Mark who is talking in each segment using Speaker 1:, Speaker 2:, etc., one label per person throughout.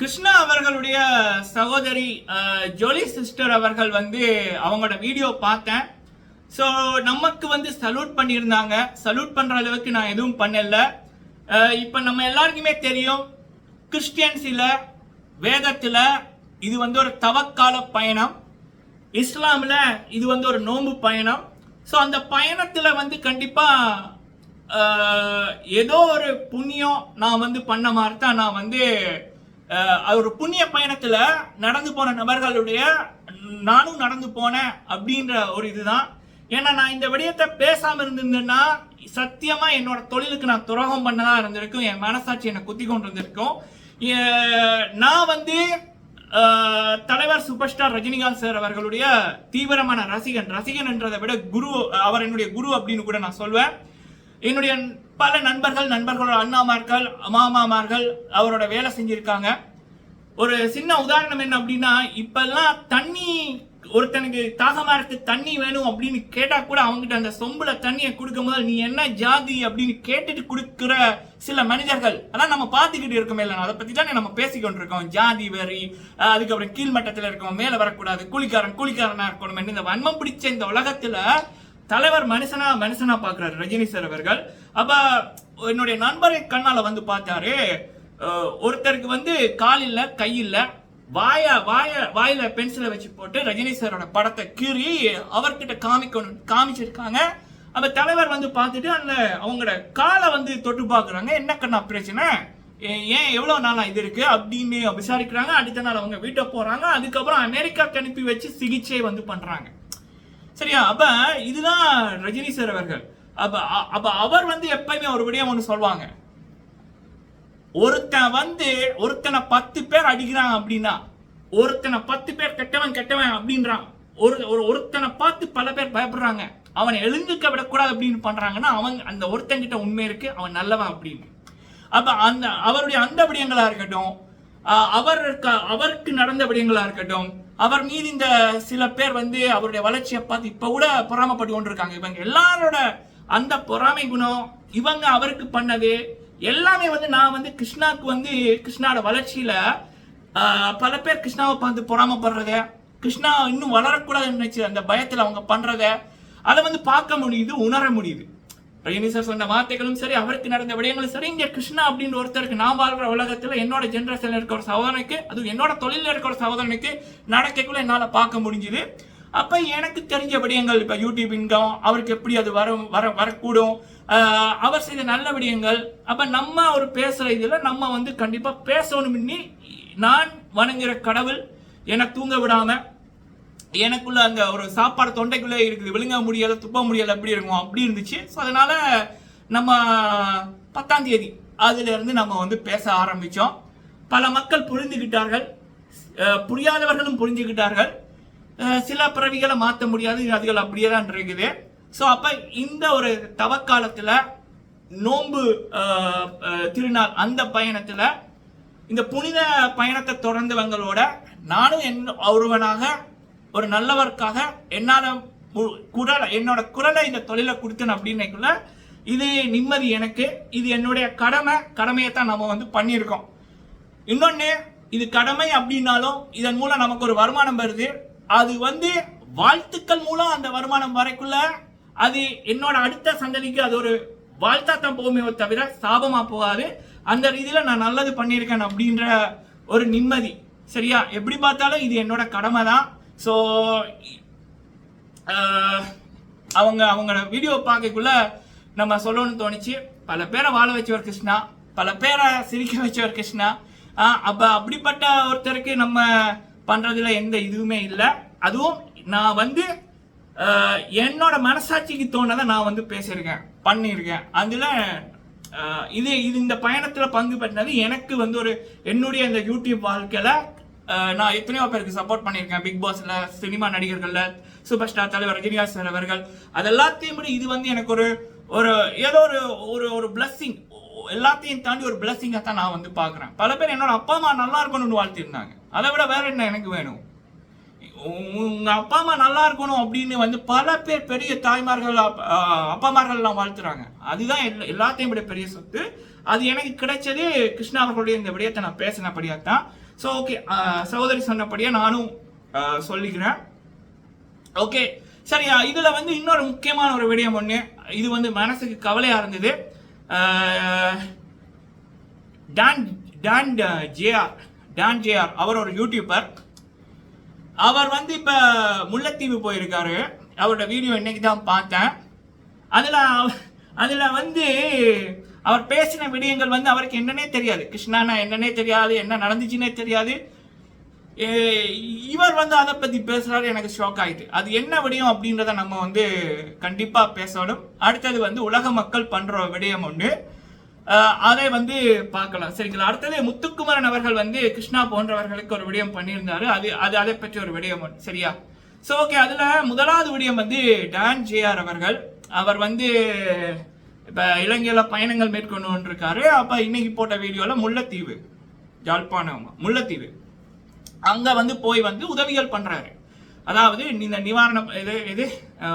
Speaker 1: கிருஷ்ணா அவர்களுடைய சகோதரி ஜோலி சிஸ்டர் அவர்கள் வந்து அவங்களோட வீடியோ பார்த்தேன். ஸோ நமக்கு வந்து சல்யூட் பண்ணியிருந்தாங்க. சல்யூட் பண்ணுற அளவுக்கு நான் எதுவும் பண்ணல. இப்போ நம்ம எல்லாருக்குமே தெரியும் கிறிஸ்டியன்ஸில் வேதத்தில் இது வந்து ஒரு தவக்கால பயணம். இஸ்லாமில் இது வந்து ஒரு நோன்பு பயணம். ஸோ அந்த பயணத்தில் வந்து கண்டிப்பாக ஏதோ ஒரு புண்ணியம் நான் வந்து பண்ண மாதிரி தான் நான் வந்து ஒரு புண்ணிய பயணத்தில் நடந்து போன நபர்களுடைய நானும் நடந்து போனேன் அப்படின்ற ஒரு இதுதான். ஏன்னா நான் இந்த விடயத்தை பேசாமல் இருந்திருந்தேன்னா சத்தியமாக என்னோட தொழிலுக்கு நான் துரோகம் பண்ணதா இருந்திருக்கும் என் மனசாட்சி என்னை குத்தி கொண்டு இருந்திருக்கும் நான் வந்து தலைவர் சூப்பர் ஸ்டார் ரஜினிகாந்த் சார் அவர்களுடைய தீவிரமான ரசிகன். ரசிகன் என்றதை விட குரு அவர் என்னுடைய குரு அப்படின்னு கூட நான் சொல்வேன். என்னுடைய பல நண்பர்கள் நண்பர்களோட அண்ணாமார்கள் மாமாமார்கள் அவரோட வேலை செஞ்சிருக்காங்க. ஒரு சின்ன உதாரணம் என்ன அப்படின்னா இப்பெல்லாம் தண்ணி ஒருத்தனுக்கு தாகமா இருக்கு தண்ணி வேணும் அப்படின்னு கேட்டா கூட அவங்ககிட்ட அந்த சொம்புல தண்ணியை கொடுக்கும் போது நீ என்ன ஜாதி? அப்படின்னு கேட்டுட்டு கொடுக்குற சில மனிதர்கள் அதான் நம்ம பார்த்துக்கிட்டு இருக்கோமே இல்லை அதை பத்தி தானே நம்ம பேசிக்கொண்டு இருக்கோம். ஜாதி வெறி அதுக்கப்புறம் கீழ்மட்டத்தில் இருக்கோம் மேலே வரக்கூடாது கூலிக்காரன் கூலிக்காரனா இருக்கணும் இந்த வன்மம் பிடிச்ச இந்த உலகத்துல தலைவர் மனுஷனா மனுஷனா பாக்குறாரு ரஜினி சார் அவர்கள். அப்ப என்னுடைய நண்பரை கண்ணால வந்து பார்த்தாரு. ஒருத்தருக்கு வந்து கால் இல்ல கை இல்ல. வாய வாய வாயில பென்சிலை வச்சு போட்டு ரஜினி சாரோட படத்தை கீறி அவர்கிட்ட காமிக்கணும் காமிச்சிருக்காங்க. அப்ப தலைவர் வந்து பார்த்துட்டு அந்த அவங்களோட காலை வந்து தொட்டு பாக்குறாங்க என்ன கண்ணா பிரச்சனை? ஏ- ஏன் எவ்வளவு நாளா இது இருக்கு? அப்படின்னு விசாரிக்கிறாங்க. அடுத்த நாள் அவங்க வீட்டை போறாங்க. அதுக்கப்புறம் அமெரிக்காவுக்கு அனுப்பி வச்சு சிகிச்சை வந்து பண்றாங்க. சரியா? அப்ப இதுதான் ரஜினி சார் அவர்கள். அப்ப அ- அப்ப அவர் வந்து எப்பயுமே ஒரு விடயம் ஒன்று சொல்லுவாங்க ஒருத்தன் வந்து ஒருத்தனை பத்து பேர் அடிக்கிறான் அப்படின்னா ஒருத்தனை பத்து பேர் கெட்டவன் கெட்டவன் அப்படின்றான். ஒரு ஒரு ஒருத்தனை பார்த்து பல பேர் பயப்படுறாங்க. அவனை எழுந்துக்க விடக்கூடாது அப்படின்னு பண்றாங்கன்னா அவன் அந்த ஒருத்தன்கிட்ட உண்மை இருக்கு அவன் நல்லவன் அப்படின்னு. அப்ப அந்த அவருடைய அந்த விடயங்களா இருக்கட்டும் அவர் அவருக்கு நடந்த விடயங்களா இருக்கட்டும் அவர் மீது இந்த சில பேர் வந்து அவருடைய வளர்ச்சியை பார்த்து இப்ப கூட பொறாமப்பட்டு கொண்டிருக்காங்க. இவங்க எல்லாரோட அந்த பொறாமை குணம் இவங்க அவருக்கு பண்ணது எல்லாமே வந்து நான் வந்து கிருஷ்ணாவுக்கு வந்து கிருஷ்ணாவோட வளர்ச்சியில பல பேர் கிருஷ்ணாவை பார்த்து பொறாமப்படுறத கிருஷ்ணா இன்னும் வளரக்கூடாதுன்னு நினைச்சு அந்த பயத்தில் அவங்க பண்றத அதை வந்து பார்க்க முடியுது உணர முடியுது. ரஜினிசர் சொன்ன வார்த்தைகளும் சரி அவருக்கு நடந்த விடயங்களும் சரி இங்க கிருஷ்ணா அப்படின்ற ஒருத்தருக்கு நான் வாழ்கிற உலகத்துல என்னோட ஜென்ரேஷன்ல இருக்க ஒரு சகோதரனுக்கு அது என்னோட தொழில இருக்க ஒரு சகோதரனுக்கு நடக்கக்குள்ள என்னால பார்க்க முடிஞ்சுது. அப்ப எனக்கு தெரிஞ்ச விடயங்கள் இப்ப யூடியூப் இன்கம் அவருக்கு எப்படி அது வரும் வர வரக்கூடும் அவர் செய்த நல்ல விடயங்கள் அப்ப நம்ம ஒரு பேசுற இதுல நம்ம வந்து கண்டிப்பா பேசணும் நான் வணங்குற கடவுள் என்னை தூங்க விடாம எனக்குள்ள அந்த ஒரு சாப்பாடு தொண்டைக்குள்ளே இருக்குது. விழுங்க முடியல துப்ப முடியல அப்படி இருக்கும் அப்படி இருந்துச்சு. ஸோ அதனால நம்ம பத்தாம் தேதி அதுலேருந்து நம்ம வந்து பேச ஆரம்பித்தோம் பல மக்கள் புரிந்துகிட்டார்கள். புரியாதவர்களும் புரிஞ்சுக்கிட்டார்கள் சில பிறவிகளை மாற்ற முடியாது. அதுகள் அப்படியே தான் இருக்குது. ஸோ அப்போ இந்த ஒரு தவக்காலத்தில் நோன்பு திருநாள் அந்த பயணத்தில் இந்த புனித பயணத்தை தொடர்ந்தவங்களோட நானும் என் ஒருவனாக ஒரு நல்லவர்க்காக என்னால குரலை என்னோட குரலை இந்த தொழிலை கொடுத்தேன் அப்படின்னைக்குள்ள இது நிம்மதி எனக்கு இது என்னுடைய கடமை கடமையை தான் நம்ம வந்து பண்ணியிருக்கோம். இன்னொன்று இது கடமை அப்படின்னாலும் இதன் மூலம் நமக்கு ஒரு வருமானம் வருது. அது வந்து வாழ்த்துக்கள் மூலம் அந்த வருமானம் வரைக்குள்ள அது என்னோட அடுத்த சந்ததிக்கு அது ஒரு வாழ்த்தா தான் போகுமே தவிர சாபமாக போகாது. அந்த ரீதியில் நான் நல்லது பண்ணியிருக்கேன் அப்படின்ற ஒரு நிம்மதி. சரியா? எப்படி பார்த்தாலும் இது என்னோட கடமை தான் ஸோ uh, அவங்க அவங்களோட வீடியோ பார்க்கக்குள்ள நம்ம சொல்லணும்னு தோணுச்சு. பல பேரை வாழ வச்சவர் கிருஷ்ணா பல பேரை சிரிக்க வச்சவர் கிருஷ்ணா. அப்போ அப்படிப்பட்ட ஒருத்தருக்கு நம்ம பண்ணுறதுல எந்த இதுவுமே இல்லை. அதுவும் நான் வந்து என்னோட மனசாட்சிக்கு தோணதை நான் வந்து பேசியிருக்கேன் பண்ணியிருக்கேன். அதில் இது இது இந்த பயணத்தில் பங்கு பெற்றது எனக்கு வந்து ஒரு என்னுடைய இந்த யூடியூப் வாழ்க்கையில் நான் எத்தனையோ பேருக்கு சப்போர்ட் பண்ணியிருக்கேன். பிக் பாஸ்ல சினிமா நடிகர்கள்ல சூப்பர் ஸ்டார் தலைவர் ரஜினிகாந்த் சார் அவர்கள். அது எல்லாத்தையும் விட இது வந்து எனக்கு ஒரு ஒரு ஏதோ ஒரு ஒரு ஒரு பிளஸ்ஸிங் எல்லாத்தையும் தாண்டி ஒரு பிளஸ்ஸிங்காக தான் நான் வந்து பார்க்குறேன். பல பேர் என்னோட அப்பா அம்மா நல்லா இருக்கணும்னு வாழ்த்திருந்தாங்க அதை விட வேற என்ன எனக்கு வேணும்? உங்க அப்பா அம்மா நல்லா இருக்கணும் அப்படின்னு வந்து பல பேர் பெரிய தாய்மார்கள் அப்பா மார்கள்லாம் வாழ்த்துறாங்க. அதுதான் எல்லா- எல்லாத்தையும் விட பெரிய சொத்து. அது எனக்கு கிடைச்சதே கிருஷ்ணா அவர்களுடைய இந்த விடயத்தை நான் பேசினபடியாக தான் ஸோ ஓகே uh, சகோதரி சொன்னபடியே நானும் uh, சொல்லிக்கிறேன். ஓகே சரி uh, இதில் வந்து இன்னொரு முக்கியமான ஒரு விடயம் ஒன்று இது வந்து மனசுக்கு கவலையாக இருந்தது. Don Don JR Don JR அவர் ஒரு யூடியூபர் அவர் வந்து இப்போ முல்லைத்தீவு போயிருக்காரு. அவரோட வீடியோ இன்னைக்கு தான் பார்த்தேன். அதில் அதில் வந்து அவர் பேசின விடயங்கள் வந்து அவருக்கு என்னன்னே தெரியாது. கிருஷ்ணானா என்னன்னே தெரியாது என்ன நடந்துச்சுன்னே தெரியாது. இவர் வந்து அதை பற்றி பேசுகிறாரு எனக்கு ஷாக் ஆயிட்டு. அது என்ன விடயம் அப்படின்றத நம்ம வந்து கண்டிப்பாக பேசணும். அடுத்தது வந்து உலக மக்கள் பண்ணுற விடயம் ஒன்று அதை வந்து பார்க்கலாம். சரிங்களா? அடுத்தது முத்துக்குமரன் அவர்கள் வந்து கிருஷ்ணா போன்றவர்களுக்கு ஒரு விடயம் பண்ணியிருந்தாரு. அது அது அதை பற்றி ஒரு விடயம் ஒன்று சரியா? ஸோ ஓகே அதில் முதலாவது விடயம் வந்து டான் ஜேஆர் அவர்கள். அவர் வந்து இப்போ இலங்கையில் பயணங்கள் மேற்கொண்டு கொண்டிருக்காரு அப்போ இன்னைக்கு போட்ட வீடியோவில் முல்லைத்தீவு யாழ்ப்பாணம் முல்லைத்தீவு. அங்கே வந்து போய் வந்து உதவிகள் பண்ணுறாரு அதாவது இந்த நிவாரணம் இது இது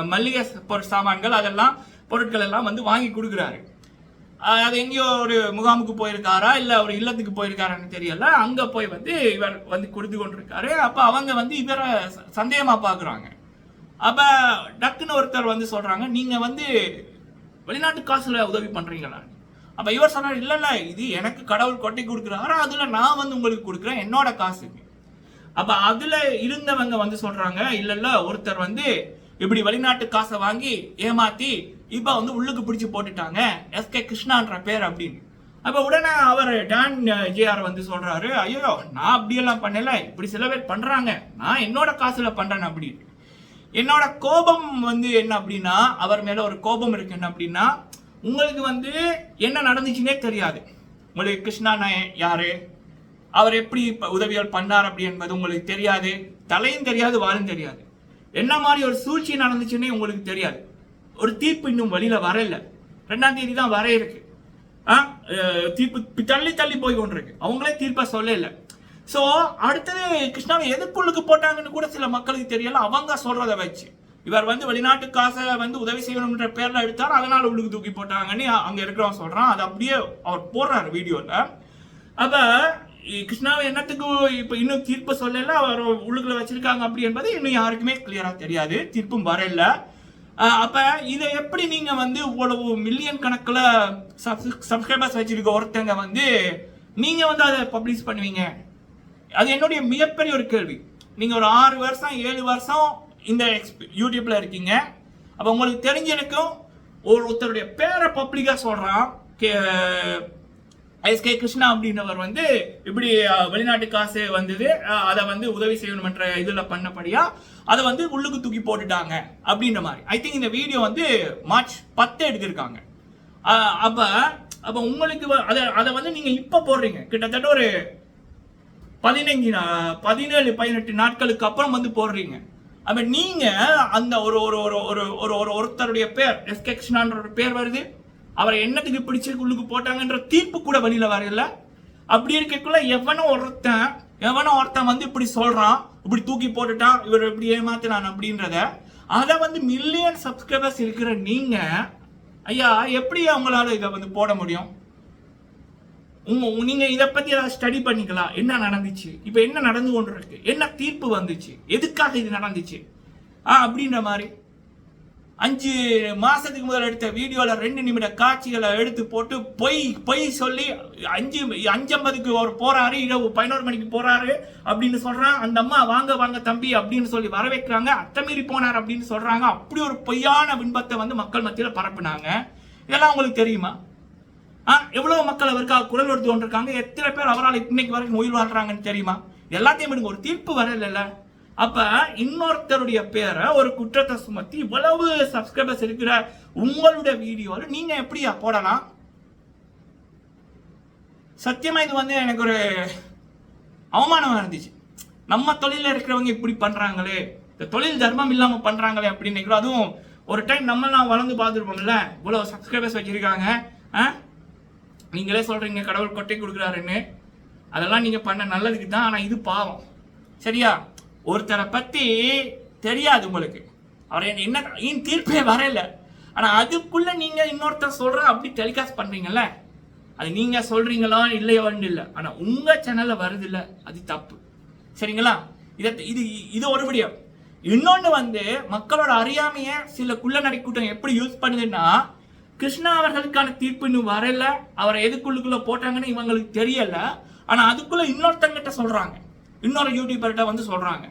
Speaker 1: மல்லிகை பொருள் சாமான்கள் அதெல்லாம் பொருட்கள் எல்லாம் வந்து வாங்கி கொடுக்குறாரு. அது எங்கேயோ ஒரு முகாமுக்கு போயிருக்காரா இல்லை ஒரு இல்லத்துக்கு போயிருக்காரான்னு தெரியல. அங்கே போய் வந்து இவர் வந்து கொடுத்து கொண்டிருக்காரு. அப்போ அவங்க வந்து இவரை ச- பார்க்குறாங்க அப்போ டக்குன்னு ஒருத்தர் வந்து சொல்கிறாங்க நீங்கள் வந்து வெளிநாட்டு காசுல உதவி பண்றீங்களா? அப்ப இவர் சொன்னார் இல்ல இல்ல இது எனக்கு கடவுள் கொட்டை கொடுக்குறாரு. அதுல நான் வந்து உங்களுக்கு கொடுக்குறேன். என்னோட காசு. அப்ப அதுல இருந்தவங்க வந்து சொல்றாங்க இல்ல இல்ல ஒருத்தர் வந்து இப்படி வெளிநாட்டு காசை வாங்கி ஏமாத்தி இப்ப வந்து உள்ளுக்கு பிடிச்சு போட்டுட்டாங்க. எஸ் கே கிருஷ்ணான்ற பேர் அப்படின்னு. அப்ப உடனே அவர் டான் ஜேஆர் வந்து சொல்றாரு ஐயோ நான் அப்படியெல்லாம் பண்ணல. இப்படி சில பேர் பண்றாங்க. நான் என்னோட காசுல பண்றேன் அப்படின்னு. என்னோட கோபம் வந்து என்ன அப்படின்னா அவர் மேல ஒரு கோபம் இருக்கு என்ன அப்படின்னா உங்களுக்கு வந்து என்ன நடந்துச்சுன்னே தெரியாது. உங்களுக்கு கிருஷ்ணா நான் யாரு? அவர் எப்படி உதவிகள் பண்ணார் அப்படி என்பது உங்களுக்கு தெரியாது. தலையும் தெரியாது வாழும் தெரியாது. என்ன மாதிரி ஒரு சூழ்ச்சி நடந்துச்சுன்னே உங்களுக்கு தெரியாது. ஒரு தீர்ப்பு இன்னும் வழியில் வரல. ரெண்டாம் தேதி தான் வர இருக்கு. ஆ, தீர்ப்பு தள்ளி தள்ளி போய் கொண்டிருக்கு. அவங்களே தீர்ப்பா சொல்லலை. ஸோ அடுத்தது கிருஷ்ணாவை எதுக்குள்ளுக்கு போட்டாங்கன்னு கூட சில மக்களுக்கு தெரியல. அவங்க சொல்கிறத வச்சு. இவர் வந்து வெளிநாட்டு காசை வந்து உதவி செய்யணும்ன்ற பேரில் எடுத்தார். அதனால் உள்ளுக்கு தூக்கி போட்டாங்கன்னு அங்கே இருக்கிறவன் சொல்கிறான் அது அப்படியே அவர் போடுறாரு வீடியோவில் அப்போ கிருஷ்ணாவை என்னத்துக்கு இப்போ இன்னும் தீர்ப்பு சொல்லல? அவர் உள்ளுக்குள்ள வச்சிருக்காங்க அப்படி என்பது இன்னும் யாருக்குமே கிளியராக தெரியாது. தீர்ப்பும் வரல. அப்போ இதை எப்படி நீங்கள் வந்து இவ்வளவு மில்லியன் கணக்கில் சப்ஸ்கிரைபர்ஸ் வச்சிருக்க ஒருத்தங்க வந்து நீங்கள் வந்து அதை பப்ளிஷ் பண்ணுவீங்க? அது என்னுடைய மிகப்பெரிய ஒரு கேள்வி. நீங்கள் ஒரு ஆறு வருஷம் ஏழு வருஷம் இந்த எக்ஸ்பி யூடியூப்பில் இருக்கீங்க. அப்போ உங்களுக்கு தெரிஞ்சிருக்கும் ஒரு ஒருத்தருடைய பேரை பப்ளிக்காக சொல்கிறான் கே எஸ். கே. கிருஷ்ணா அப்படின்றவர் வந்து இப்படி வெளிநாட்டு காசு வந்தது அதை வந்து உதவி செய்யணுமன்ற இதில் பண்ணபடியா அதை வந்து உள்ளுக்கு தூக்கி போட்டுட்டாங்க அப்படின்ற மாதிரி. ஐ திங்க் இந்த வீடியோ வந்து மார்ச் பத்து எடுத்திருக்காங்க. அப்போ அப்போ உங்களுக்கு அதை அதை வந்து நீங்கள் இப்போ போடுறீங்க. கிட்டத்தட்ட ஒரு பதினைஞ்சு பதினேழு பதினெட்டு நாட்களுக்கு அப்புறம் வந்து போடுறீங்க. அப்போ நீங்கள் அந்த ஒரு ஒரு ஒரு ஒரு ஒரு ஒரு ஒருத்தருடைய பேர் எஸ் கிருஷ்ணான்ற ஒரு பேர் வருது. அவரை என்னத்துக்கு பிடிச்சி உள்ளுக்கு போட்டாங்கன்ற தீர்ப்பு கூட வழியில் வரல. அப்படி இருக்கக்குள்ள எவனோ ஒருத்தன் எவனோ ஒருத்தன் வந்து இப்படி சொல்கிறான் இப்படி தூக்கி போட்டுட்டான் இவர் இப்படி ஏமாத்தினான் அப்படின்றத அதை வந்து மில்லியன் சப்ஸ்கிரைபர்ஸ் இருக்கிற நீங்கள் ஐயா எப்படி அவங்களால இதை வந்து போட முடியும்? உங்க உங்க- நீங்க இதை பத்தி ஏதாவது ஸ்டடி பண்ணிக்கலாம். என்ன நடந்துச்சு? இப்போ என்ன நடந்து கொண்டு இருக்கு என்ன தீர்ப்பு வந்துச்சு? எதுக்காக இது நடந்துச்சு? ஆ அப்படின்ற மாதிரி. அஞ்சு மாசத்துக்கு முதல் எடுத்த வீடியோவில் ரெண்டு நிமிட காட்சிகளை எடுத்து போட்டு பொய் பொய் சொல்லி அஞ்சு அஞ்சம்பதுக்கு ஒரு போறாரு இரவு பதினோரு மணிக்கு போறாரு அப்படின்னு சொல்றான். அந்த அம்மா வாங்க வாங்க தம்பி அப்படின்னு சொல்லி வர வைக்கிறாங்க அத்தமீறி போனார் அப்படின்னு சொல்றாங்க. அப்படி ஒரு பொய்யான பின்பத்தை வந்து மக்கள் மத்தியில் பரப்புனாங்க. இதெல்லாம் உங்களுக்கு தெரியுமா? எவ்வளவு மக்கள் அவருக்காக குரல் எடுத்து கொண்டிருக்காங்க? எத்தனை பேர் அவரால் இன்னைக்கு வரைக்கும் உயிர் வாழ்றாங்கன்னு தெரியுமா? எல்லாத்தையும் விடுங்க ஒரு தீர்ப்பு வரல அப்ப இன்னொருத்தருடைய பேரை ஒரு குற்றத்தை சுமத்தி இவ்வளவு சப்ஸ்கிரைபர்ஸ் இருக்கிற உங்களுடைய வீடியோவில் நீங்க எப்படியா போடலாம்? சத்தியமா இது வந்து எனக்கு ஒரு அவமானமா இருந்துச்சு. நம்ம தொழில இருக்கிறவங்க இப்படி பண்றாங்களே. இந்த தொழில் தர்மம் இல்லாம பண்றாங்களே அப்படின்னு அதுவும் ஒரு டைம் நம்மலாம் வளர்ந்து பார்த்துருப்போம்ல இவ்வளவு சப்ஸ்கிரைபர்ஸ் வச்சிருக்காங்க. ஆ? நீங்களே சொல்றீங்க கடவுள் கொட்டை கொடுக்குறாருன்னு. அதெல்லாம் நீங்க பண்ண நல்லதுக்கு தான் ஆனா இது பாவம். சரியா? ஒருத்தரை பத்தி தெரியாது உங்களுக்கு. அவர் என்ன- என்ன ஏன் தீர்ப்பே வரல ஆனா அதுக்குள்ள நீங்க இன்னொருத்தர் சொல்ற அப்படி டெலிகாஸ்ட் பண்றீங்கல்ல? அது நீங்க சொல்றீங்களா இல்லையோன்னு இல்லை. ஆனா உங்க சேனல்ல வருது இல்ல அது தப்பு. சரிங்களா? இதை இது இது ஒரு விடியம் இன்னொன்னு வந்து மக்களோட அறியாமைய சில குள்ள நடிக்கூட்டம் எப்படி யூஸ் பண்ணுதுன்னா கிருஷ்ணா அவர்களுக்கான தீர்ப்பு இன்னும் வரல. அவரை எதுக்குள்ளுக்குள்ள போட்டாங்கன்னு இவங்களுக்கு தெரியல. ஆனா அதுக்குள்ள இன்னொருத்தங்கிட்ட சொல்றாங்க. இன்னொரு யூடியூபர்கிட்ட வந்து சொல்றாங்க.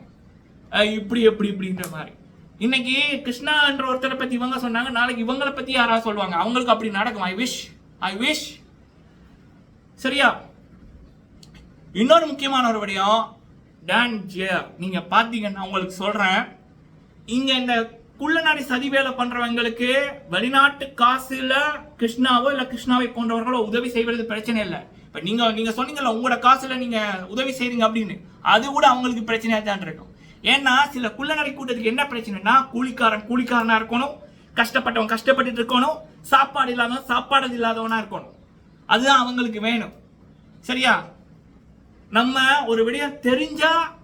Speaker 1: இப்படி எப்படி இப்படின்ற மாதிரி. இன்னைக்கு கிருஷ்ணா என்ற ஒருத்தரை பத்தி இவங்க சொன்னாங்க. நாளைக்கு இவங்களை பத்தி யாராவது சொல்லுவாங்க. அவங்களுக்கு அப்படி நடக்கும். ஐ விஷ் ஐ விஷ் சரியா? இன்னொரு முக்கியமான ஒரு விடயம் டான் ஜியர் நீங்க பாத்தீங்கன்னா உங்களுக்கு சொல்றேன். இங்க இந்த குள்ளநாடி சதி வேலை பண்றவங்களுக்கு வெளிநாட்டு காசுல கிருஷ்ணாவோ இல்ல கிருஷ்ணாவை போன்றவர்களோ உதவி செய்வது பிரச்சனை இல்லை. இப்ப நீங்க நீங்க சொன்னீங்கல்ல உங்களோட காசுல நீங்க உதவி செய்றீங்க அப்படின்னு. அது கூட அவங்களுக்கு பிரச்சனையா தான் இருக்கும். ஏன்னா சில குள்ளநடை கூட்டத்துக்கு என்ன பிரச்சனைனா கூலிக்காரன் கூலிக்காரனா இருக்கணும். கஷ்டப்பட்டவன் கஷ்டப்பட்டு இருக்கணும். சாப்பாடு இல்லாதவன் சாப்பாடு இல்லாதவனா இருக்கணும். அதுதான் அவங்களுக்கு வேணும். சரியா? நம்ம ஒரு விடயம் தெரிஞ்சா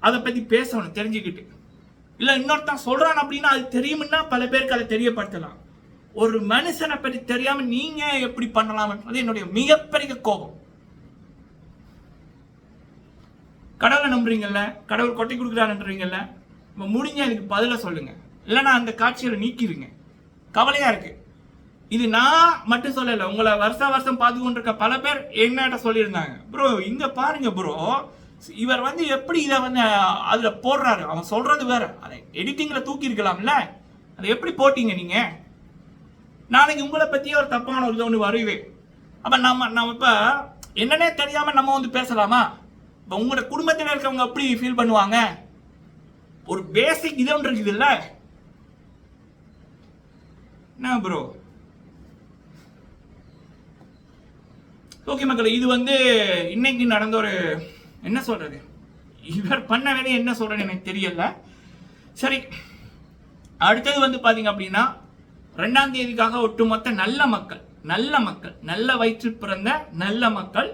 Speaker 1: அதை பத்தி பேசணும் தெரிஞ்சுக்கிட்டு. இல்ல இன்னொருத்தன் சொல்றான் அப்படின்னா அது தெரியும்னா பல பேருக்கு அதை தெரியப்படுத்தலாம். ஒரு மனுஷனை பற்றி தெரியாம நீங்க எப்படி பண்ணலாம்ன்றது என்னுடைய மிகப்பெரிய கோபம். கடவுளை நம்புறீங்கல்ல? கடவுள் கொட்டி கொடுக்குறாருன்றீங்கல்ல? இப்ப முடிஞ்ச எனக்கு பதில சொல்லுங்க. இல்லைனா அந்த காட்சிகளை நீக்கிடுங்க. கவலையா இருக்கு. இது நான் மட்டும் சொல்லலை உங்களை வருஷ வருஷம் பார்த்து கொண்டிருக்க பல பேர் என்னட்ட சொல்லியிருந்தாங்க. ப்ரோ இங்க பாருங்க ப்ரோ இவர் வந்து எப்படி இதை வந்து அதில் போடுறாரு? அவன் சொல்றது வேற. அதை எடிட்டிங்கில் தூக்கி இருக்கலாம்ல அதை எப்படி போட்டீங்க நீங்க? நாளைக்கு உங்களை பற்றியே ஒரு தப்பான ஒரு இது ஒன்று வருவே. அப்போ நம்ம நம்ம இப்போ என்னன்னே தெரியாமல் நம்ம வந்து பேசலாமா? இப்போ உங்களோட குடும்பத்தில் இருக்கவங்க எப்படி ஃபீல் பண்ணுவாங்க? ஒரு பேசிக் இது ஒன்று இருக்குது என்ன ப்ரோ ஓகே மக்கள் இது வந்து இன்னைக்கு நடந்த ஒரு என்ன சொல்றது? இவர் பண்ண வேலையை என்ன சொல்றேன்னு எனக்கு தெரியல. சரி அடுத்தது வந்து பாத்தீங்க அப்படின்னா ரெண்டாம் தேதிக்காக ஒட்டுமொத்த நல்ல மக்கள் நல்ல மக்கள் நல்ல வயிற்றில் பிறந்த நல்ல மக்கள்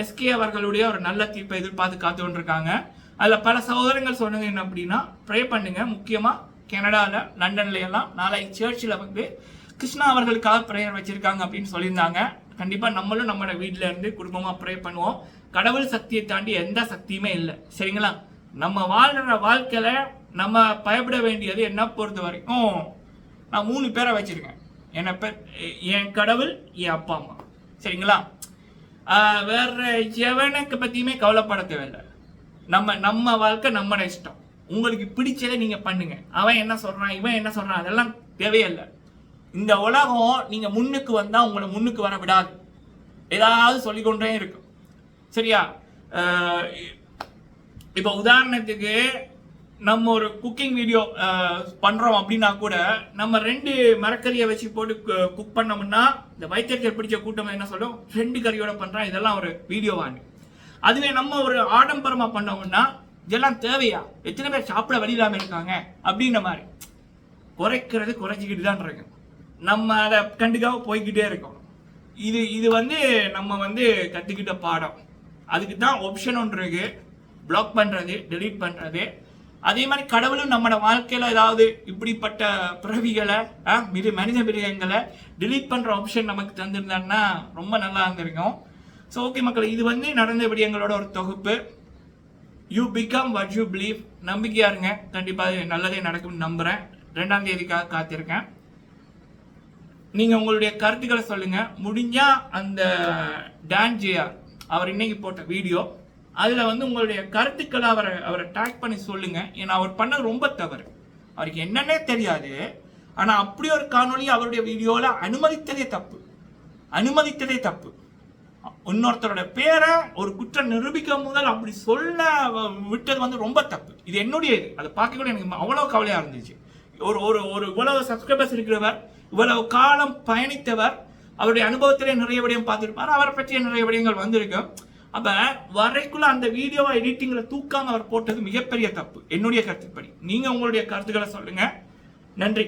Speaker 1: எஸ்கே அவர்களுடைய ஒரு நல்ல தீர்ப்பை எதிர்பார்த்து காத்து கொண்டிருக்காங்க அதில் பல சகோதரங்கள் சொன்னது என்ன அப்படின்னா ப்ரே பண்ணுங்க. முக்கியமாக கனடாவில் லண்டன்ல எல்லாம் நாளை சர்ச்சில் வந்து கிருஷ்ணா அவர்களுக்காக ப்ரேயர் வச்சிருக்காங்க அப்படின்னு சொல்லியிருந்தாங்க. கண்டிப்பாக நம்மளும் நம்மளோட வீட்டில் இருந்து குடும்பமாக ப்ரே பண்ணுவோம். கடவுள் சக்தியை தாண்டி எந்த சக்தியுமே இல்லை. சரிங்களா? நம்ம வாழ்கிற வாழ்க்கையில் நம்ம பயப்பட வேண்டியது என்ன பொறுத்த வரைக்கும் நான் மூணு பேரை வச்சுருக்கேன். என்னை பேர்? என் கடவுள் என் அப்பா அம்மா. சரிங்களா? வேற எவனுக்கு பற்றியுமே கவலைப்பட தேவையில்லை. நம்ம நம்ம வாழ்க்கை நம்ம இஷ்டம். உங்களுக்கு பிடிச்சதை நீங்கள் பண்ணுங்க. அவன் என்ன சொல்கிறான் இவன் என்ன சொல்கிறான் அதெல்லாம் தேவையில்லை. இந்த உலகம் நீங்கள் முன்னுக்கு வந்தால் உங்களை முன்னுக்கு வர விடாது. ஏதாவது சொல்லிக்கொண்டே இருக்கும். சரியா? இப்போ உதாரணத்துக்கு நம்ம ஒரு குக்கிங் வீடியோ பண்ணுறோம் அப்படின்னா கூட நம்ம ரெண்டு மரக்கறியை வச்சு போட்டு குக் பண்ணோம்னா இந்த வைத்தியர்கள் பிடிச்ச கூட்டம் என்ன சொல்லும்? ரெண்டு கறியோட பண்ணுறான் இதெல்லாம் ஒரு வீடியோ அதுவே நம்ம ஒரு ஆடம்பரமாக பண்ணோம்னா இதெல்லாம் தேவையா? எத்தனை பேர் சாப்பிட வழி இல்லாமல் இருக்காங்க? அப்படின்ற மாதிரி. குறைக்கிறது குறைச்சிக்கிட்டு தான் இருக்கு நம்ம அதை கண்டுக்காக போய்கிட்டே இருக்கோம். இது இது வந்து நம்ம வந்து கற்றுக்கிட்ட பாடம். அதுக்கு தான் ஆப்ஷன் ஒன்று இருக்கு பிளாக் பண்ணுறது டெலீட் பண்ணுறது அதே மாதிரி கடவுளும் நம்மளோட வாழ்க்கையில் ஏதாவது இப்படிப்பட்ட பிறவிகளை மிரு மனித மிருகங்களை டிலீட் பண்ணுற ஆப்ஷன் நமக்கு தந்திருந்தாங்கன்னா ரொம்ப நல்லா இருந்திருக்கும். ஸோ ஓகே மக்கள் இது வந்து நடந்த விடயங்களோட ஒரு தொகுப்பு. You become what you believe நம்பிக்கையாக இருங்க. கண்டிப்பாக நல்லதே நடக்கும்னு நம்புகிறேன் ரெண்டாம் தேதிக்காக காத்திருக்கேன். நீங்கள் உங்களுடைய கருத்துக்களை சொல்லுங்கள் முடிஞ்சால் அந்த டான்ஜியா அவர் இன்னைக்கு போட்ட வீடியோ அதில் வந்து உங்களுடைய கருத்துக்களை அவரை அவரை டேக் பண்ணி சொல்லுங்க. ஏன்னா அவர் பண்ணது ரொம்ப தவறு. அவருக்கு என்னன்னே தெரியாது. ஆனால் அப்படி ஒரு காணொலி அவருடைய வீடியோவில் அனுமதித்ததே தப்பு. அனுமதித்ததே தப்பு. இன்னொருத்தரோட பேரை ஒரு குற்றம் நிரூபிக்கும் முதல் அப்படி சொல்ல விட்டது வந்து ரொம்ப தப்பு. இது என்னுடைய இது. அதை பார்க்க கூட எனக்கு அவ்வளோ கவலையாக இருந்துச்சு. ஒரு ஒரு ஒரு இவ்வளவு சப்ஸ்கிரைபர்ஸ் இருக்கிறவர் இவ்வளவு காலம் பயணித்தவர் அவருடைய அனுபவத்திலே நிறைய விடயம் பார்த்துருப்பார். அவரை பற்றிய நிறைய விடயங்கள் வந்திருக்கும். அப்போ வரைக்குள்ள அந்த வீடியோவை எடிட்டிங்கில் தூக்காமல் அவர் போட்டது மிகப்பெரிய தப்பு. என்னுடைய கருத்துப்படி. நீங்கள் உங்களுடைய கருத்துக்களை சொல்லுங்கள் நன்றி.